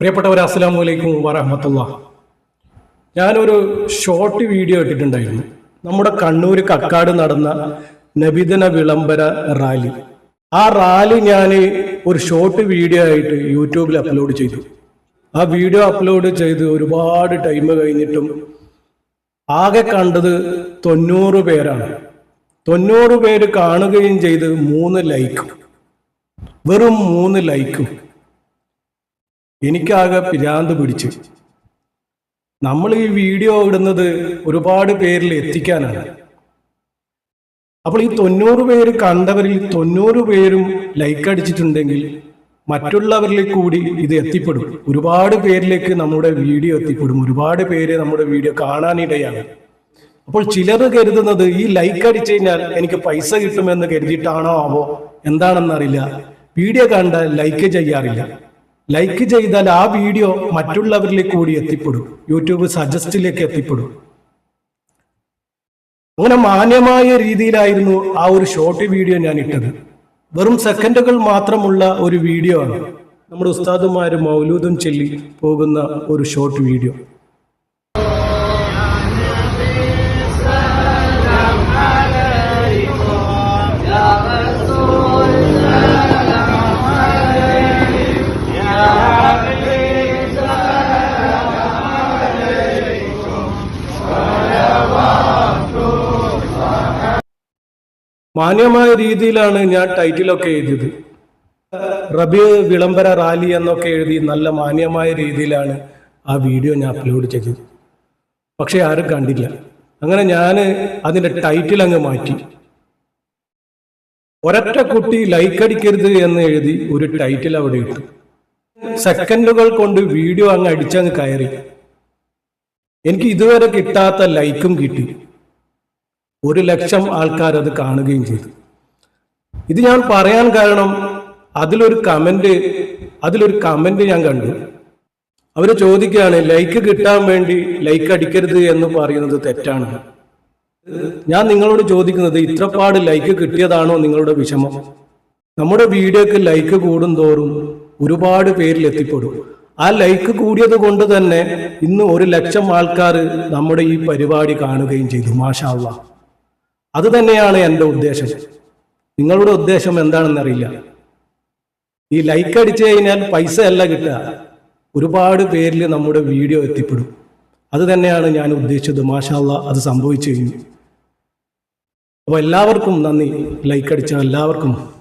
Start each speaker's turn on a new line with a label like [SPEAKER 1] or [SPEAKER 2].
[SPEAKER 1] പ്രിയപ്പെട്ടവർ അസ്സാം വലൈക്കും വറഹമത്തുള്ള. ഞാനൊരു ഷോർട്ട് വീഡിയോ ഇട്ടിട്ടുണ്ടായിരുന്നു. നമ്മുടെ കണ്ണൂർ കക്കാട് നടന്ന നബിദിന വിളംബര റാലി. ആ റാലി ഞാൻ ഒരു ഷോർട്ട് വീഡിയോ ആയിട്ട് യൂട്യൂബിൽ അപ്ലോഡ് ചെയ്തു. ആ വീഡിയോ അപ്ലോഡ് ചെയ്ത് ഒരുപാട് ടൈം കഴിഞ്ഞിട്ടും ആകെ കണ്ടത് തൊണ്ണൂറ് പേരാണ്. തൊണ്ണൂറ് പേര് കാണുകയും ചെയ്ത് മൂന്ന് ലൈക്കും വെറും മൂന്ന് ലൈക്കും എനിക്കാകെ പിരാന്ത് പിടിച്ചു. നമ്മൾ ഈ വീഡിയോ ഇടുന്നത് ഒരുപാട് പേരിൽ എത്തിക്കാനാണ്. അപ്പോൾ ഈ തൊണ്ണൂറ് പേര് കണ്ടവരിൽ തൊണ്ണൂറ് പേരും ലൈക്ക് അടിച്ചിട്ടുണ്ടെങ്കിൽ മറ്റുള്ളവരിലേക്ക് കൂടി ഇത് എത്തിപ്പെടും. ഒരുപാട് പേരിലേക്ക് നമ്മുടെ വീഡിയോ എത്തിപ്പെടും. ഒരുപാട് പേര് നമ്മുടെ വീഡിയോ കാണാനിടയാണ്. അപ്പോൾ ചിലർ കരുതുന്നത് ഈ ലൈക്ക് അടിച്ചു കഴിഞ്ഞാൽ എനിക്ക് പൈസ കിട്ടുമെന്ന് കരുതിയിട്ടാണോ ആവോ? എന്താണെന്നറിയില്ല. വീഡിയോ കണ്ടാൽ ലൈക്ക് ചെയ്യാറില്ല. ലൈക്ക് ചെയ്താൽ ആ വീഡിയോ മറ്റുള്ളവരിലേക്ക് കൂടി എത്തിപ്പെടും. യൂട്യൂബ് സജസ്റ്റിലേക്ക് എത്തിപ്പെടും. അങ്ങനെ മാന്യമായ രീതിയിലായിരുന്നു ആ ഒരു ഷോർട്ട് വീഡിയോ ഞാൻ ഇട്ടത്. വെറും സെക്കൻഡുകൾ മാത്രമുള്ള ഒരു വീഡിയോ ആണ്. നമ്മുടെ ഉസ്താദുമാര് മൗലൂദും ചൊല്ലി പോകുന്ന ഒരു ഷോർട്ട് വീഡിയോ മാന്യമായ രീതിയിലാണ് ഞാൻ ടൈറ്റിലൊക്കെ എഴുതിയത്. റബി വിളംബര റാലി എന്നൊക്കെ എഴുതി നല്ല മാന്യമായ രീതിയിലാണ് ആ വീഡിയോ ഞാൻ അപ്ലോഡ് ചെയ്തത്. പക്ഷേ ആരും കണ്ടില്ല. അങ്ങനെ ഞാൻ അതിന്റെ ടൈറ്റിൽ അങ്ങ് മാറ്റി. ഒരൊറ്റ കുട്ടി ലൈക്ക് അടിക്കരുത് എന്ന് എഴുതി ഒരു ടൈറ്റിൽ അവിടെ ഇട്ടു. സെക്കൻഡുകൾ കൊണ്ട് വീഡിയോ അങ്ങ് അടിച്ചങ്ങ് കയറി. എനിക്ക് ഇതുവരെ കിട്ടാത്ത ലൈക്കും കിട്ടി. ഒരു ലക്ഷം ആൾക്കാർ അത് കാണുകയും ചെയ്തു. ഇത് ഞാൻ പറയാൻ കാരണം അതിലൊരു കമന്റ് അതിലൊരു കമന്റ് ഞാൻ കണ്ടു. അവർ ചോദിക്കുകയാണ് ലൈക്ക് കിട്ടാൻ വേണ്ടി ലൈക്ക് അടിക്കരുത് എന്ന് പറയുന്നത് തെറ്റാണ്. ഞാൻ നിങ്ങളോട് ചോദിക്കുന്നത് ഇത്രപാട് ലൈക്ക് കിട്ടിയതാണോ നിങ്ങളുടെ വിഷമം? നമ്മുടെ വീഡിയോക്ക് ലൈക്ക് കൂടും തോറും ഒരുപാട് പേരിൽ എത്തിപ്പെടും. ആ ലൈക്ക് കൂടിയത് കൊണ്ട് തന്നെ ഇന്ന് ഒരു ലക്ഷം ആൾക്കാർ നമ്മുടെ ഈ പരിപാടി കാണുകയും ചെയ്തു മാഷാള്ള അത് തന്നെയാണ് എന്റെ ഉദ്ദേശം. നിങ്ങളുടെ ഉദ്ദേശം എന്താണെന്ന് അറിയില്ല. ഈ ലൈക്ക് അടിച്ചു കഴിഞ്ഞാൽ പൈസ അല്ല കിട്ടുക. ഒരുപാട് പേരിൽ നമ്മുടെ വീഡിയോ എത്തിപ്പെടും. അത് തന്നെയാണ് ഞാൻ ഉദ്ദേശിച്ചത്. മാഷാല്ല അത് സംഭവിച്ചു കഴിഞ്ഞു. അപ്പോൾ എല്ലാവർക്കും നന്ദി. ലൈക്ക് അടിച്ച എല്ലാവർക്കും